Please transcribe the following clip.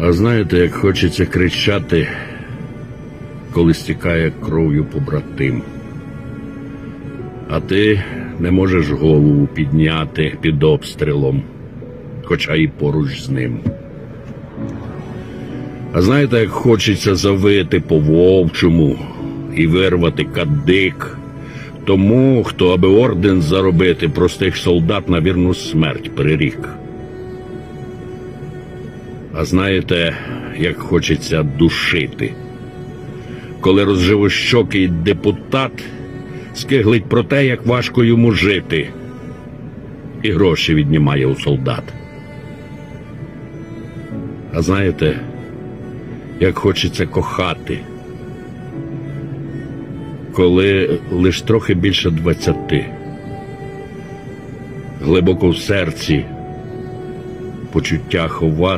А знаєте, як хочеться кричати, коли стікає кров'ю побратим. А ти не можеш голову підняти під обстрілом, хоча і поруч з ним. А знаєте, як хочеться завити по вовчому і вирвати кадик тому, хто, аби орден заробити, простих солдат на вірну смерть прирік. А знаєте, як хочеться душити, коли розживощокий депутат скиглить про те, як важко йому жити, і гроші віднімає у солдат. А знаєте, як хочеться кохати, коли лиш трохи більше двадцяти, глибоко в серці почуття ховати.